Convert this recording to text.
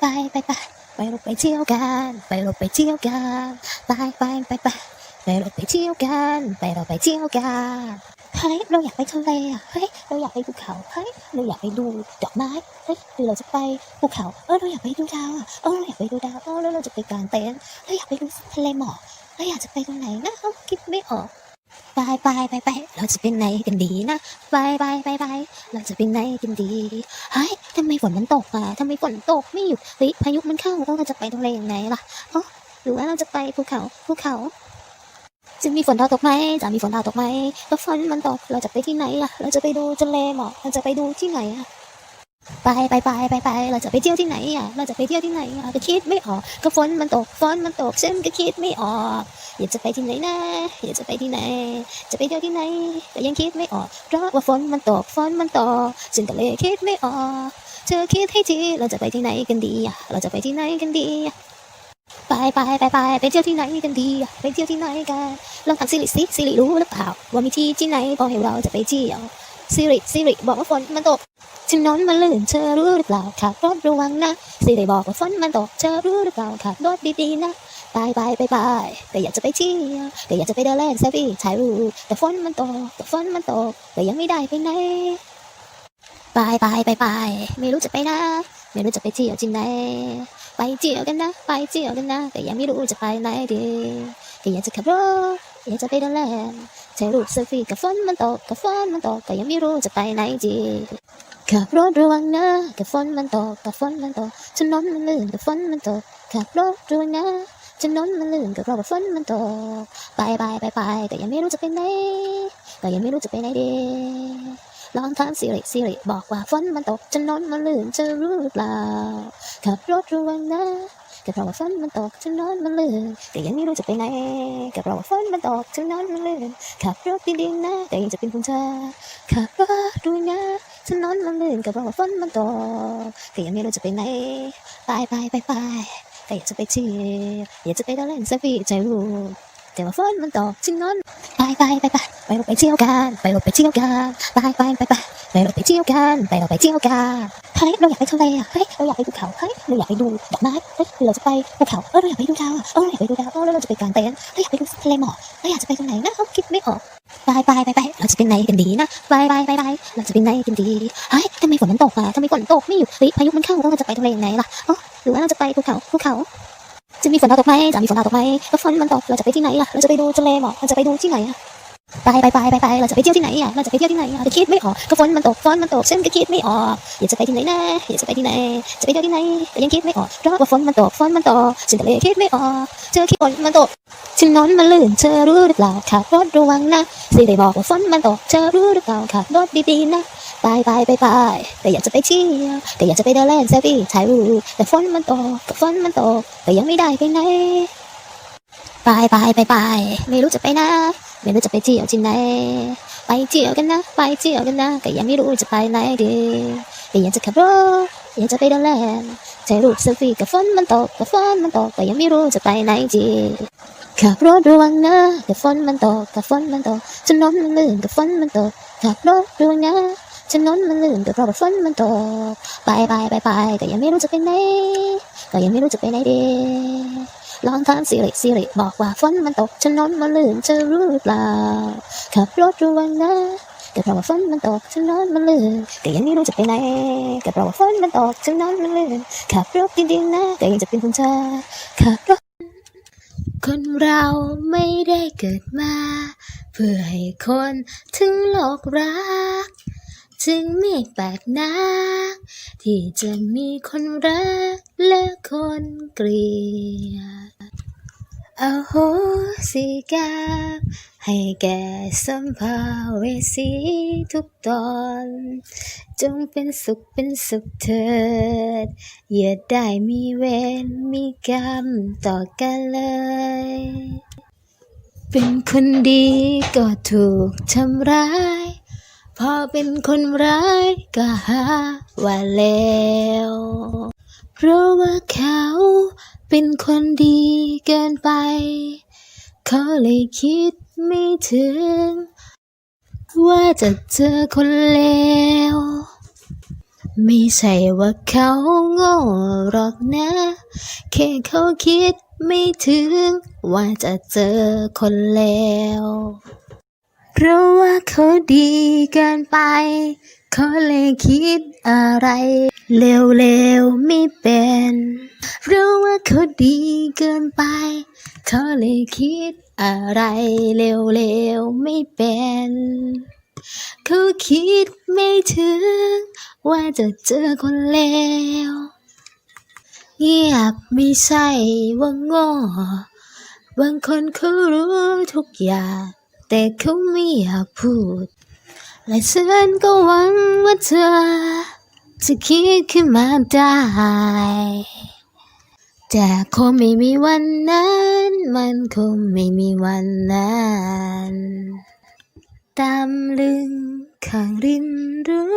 ไปไปไปไปราไปเที่ยวกัน ไปราไปเที่ยวกันไปไปไปไปไปราไปเที่ยวกัน ไปเราไปเที่ยวกันเฮ้ยเราอยากไปทะเลอะเฮ้ยเราอยากไปภูเขาเฮ้ยเราอยากไปดูดอกไม้เฮ้ยหรือเราจะไปภูเขาเออเราอยากไปดูดาวอะเออเราอยากไปดูดาวเออแล้วเราจะไปกางเต็นท์เราอยากไปดูทะเลหมอกเราอยากจะไปตรงไหนนะเอ้าคิดไม่ออก ไปไปไปไปเราจะเป็นไหนกันดีนะไปไปไปไปเราจะเป็นไหนกันดีเฮ้ยทำไมฝนมันตกอะทำไมฝนตกไม่หยุดเฮ้ยพายุมันเข้าแล้วเราจะไปทะเลยังไงล่ะเอ๋อหรือว่าเราจะไปภูเขาภูเขา จะมีฝนดาวตกไหมจะมีฝนดาวตกไหมแล้วฝนมันตกเราจะไปที่ไหนล่ะ เราจะไปดูทะเลหมอกเราจะไปดูที่ไหนอะไปไปไปไปไปเราจะไปเที่ยวที่ไหนอะเราจะไปเที่ยวที่ไหนอะก็คิดไม่ออกก็ฝนมันตกฝนมันตกฉันก็คิดไม่ออก อยากจะไปที่ไหนนะอยากจะไปที่ไหน จะไปเที่ยวที่ไหนแต่ยังคิดไม่ออก เพราะว่าฝนมันตกฝนมันตกฉันก็เลยคิดไม่ออก เธอคิดให้ทีเราจะไปที่ไหนกันดีเราจะไปที่ไหนกันดีไปไปไปไปไปเที่ยวที่ไหนกันดีไปเที่ยวที่ไหนกันลองถามสิริสิสิริรู้หรือเปล่าว่ามีที่ที่ไหนพอให้เราจะไปเที่ยวสิริสิริบอกว่าฝนมันตกถนนมันลื่นเธอรู้หรือเปล่าขับรถระวังนะสิริบอกว่าฝนมันตกเธอรู้หรือเปล่าขับรถดีๆนะ ไปไปไปไปแต่อยากจะไปเที่ยวแต่อยากจะไปเดินเล่นเซฟี่ถ่ายรูปแต่ฝนมันตกแต่ฝนมันตกแต่ยังไม่ได้ไปไหนไปไปไปไปไม่รู้จะไปนะไม่รู้จะไปเที่ยวที่ไหนไปเที่ยวกันนะ ไปเที่ยวกันนะ แต่ยังไม่รู้จะไปไหนดีก็อยากจะขับรถอยากจะไปเดินเล่นถ่ายรูปเซฟี่กับฝนมันตกกับฝนมันตกแต่ยังไม่รู้จะไปไหนดีขับรถระวังนะกับฝนมันตกกับฝนมันตกถนนมันลื่นกับฝนมันตกขับรถระวังนะ ถนนมันลื่นกับเรากับฝนมันตกไปไปไปไปแต่ยังไม่รู้จะไปไหนแต่ยังไม่รู้จะไปไหนดีลองถามสิริสิริบอกว่าฝนมันตกถนนมันลื่นเธอรู้หรือเปล่าขับรถระวังนะก็เพราะว่าฝนมันตกถนนมันลื่นแต่ยังไม่รู้จะไปไหนก็เพราะว่าฝนมันตกถนนมันลื่นขับรถดีๆนะแต่ยังจะเป็นคุณเธอขับรถดูนะถนนมันลื่นก็เพราะว่าฝนมันตกแต่ยังไม่รู้จะไปไหนไปไปไปไป แต่อยากจะไปเที่ยวอยากจะไปเดินเล่นเซฟี่ใจรู้แต่ว่าฝนมันตกถนนไปไปไปไปไปเราไปเที่ยวกันไปเราไปเที่ยวกันไปไปไปไปไปเราไปเที่ยวกันไปเราไปเที่ยวกันเฮ้ยเราอยากไปทะเลอะเฮ้ยเราอยากไปภูเขาเฮ้ยเราอยากไปดูดอกไม้เฮ้ยเราจะไปภูเขาเออเราอยากไปดูดาวอะเออเราอยากไปดูดาวเออแล้วเราจะไปกางเต็นท์เราอยากไปดูทะเลหมอกเราอยากจะไปตรงไหนนะเขาคิดไม่ออกไปไปไปไปเราจะเป็นไหนกันดีนะไปไปไปไปเราจะเป็นไหนกันดีเฮ้ยทำไมฝนมันตกอะทำไมฝนตกไม่หยุดเฮ้ยพายุมันเข้าเราจะไปทะเลยังไงล่ะอ๋อ หรือว่าเราจะไปภูเขาภูเขาจะมีฝนดาวตกไหมจะมีฝนดาวตกไหมแล้วฝนมันตกเราจะไปที่ไหนล่ะ เราจะไปดูทะเลหมอกเราจะไปดูที่ไหนอะ ไปไปไปไปไปเราจะไปเที่ยวที่ไหนอะเราจะไปเที่ยวที่ไหนอะก็คิดไม่ออกก็ฝนมันตกฝนมันตกฉันก็คิดไม่ออกอยากจะไปที่ไหนนะอยากจะไปที่ไหนจะไปเที่ยวที่ไหนแต่ยังคิดไม่ออกเพราะว่าฝนมันตกฝนมันตกฉันก็เลยคิดไม่ออกเธอคิดฝนมันตกถนนอนมันลื่นเธอรู้หรือเปล่าขับรถระวังนะสิได้บอกว่าฝนมันตกเธอรู้หรือเปล่าขับรถดีๆนะไปไปไปไปแต่อยากจะไปเที่ยวแต่อยากจะไปเดินเล่นเซฟี่ถ่ายรูปแต่ฝนมันตกฝนมันตกแต่ยังไม่ได้ไปไหนไปไปไปไปไม่รู้จะไปไหน ไม่รู้จะไปเที่ยวที่ไหน ไปเที่ยวกันนะ ไปเที่ยวกันนะแต่ยังไม่รู้จะไปไหนดีแต่อยากจะขับรถยากจะไปเดินเล่นถ่ายรูปเซลฟี่กับฝนมันตกกับฝนมันตกแต่ยังไม่รู้จะไปไหนดีขับรถระวังนะกับฝนมันตกกับฝนมันตกถนนมันลื่นกับฝนมันตกขับรถระวังนะถนนมันลื่นกับเพราะฝนมันตกไปไปไปไปแต่ยังไม่รู้จะไปไหนแต่ยังไม่รู้จะไปไหนดี ลองถามสิริสิริบอกว่าฝนมันตกถนนมันลื่นเธอรู้หรือเปล่าขับรถระวังนะก็เพราะว่าฝนมันตกถนนมันลื่นแต่ยังไม่รู้จะไปไหนก็เพราะว่าฝนมันตกถนนมันลื่นขับรถดีๆนะแต่ยังจะเป็นคุณเธอขับรถคนเราไม่ได้เกิดมา เพื่อให้คนถึงโลกรักจึงไม่แปลกนะที่จะมีคนรักและคนเกลียด อโหสิกรรมให้แก่สัมภเวสีทุกตอน จงเป็นสุขเป็นสุขเถิด อย่าได้มีเวรมีกรรมต่อกันเลย เป็นคนดีก็ถูกทำร้าย พอเป็นคนร้ายก็หาว่าแล้ว เพราะว่าเขา เป็นคนดีเกินไป เขาเลยคิดไม่ถึง ว่าจะเจอคนเลว ไม่ใช่ว่าเขาโง่หรอกนะ แค่เขาคิดไม่ถึง ว่าจะเจอคนเลว เพราะว่าเขาดีเกินไป เขาเลยคิดอะไรเร็วๆไม่เป็น เพราะว่าเขาดีเกินไปเขาเลยคิดอะไรเร็วๆไม่เป็น เขาคิดไม่ถึง ว่าจะเจอคนเลวเงียบไม่ใช่ว่าโง่บางคนเขารู้ทุกอย่าง แต่เขาไม่อยากพูด และฉันก็หวังว่าเธอจะคิดขึ้นมาได้ แต่คงไม่มีวันนั้น มันคงไม่มีวันนั้นตามลึงข้างริมรั้ว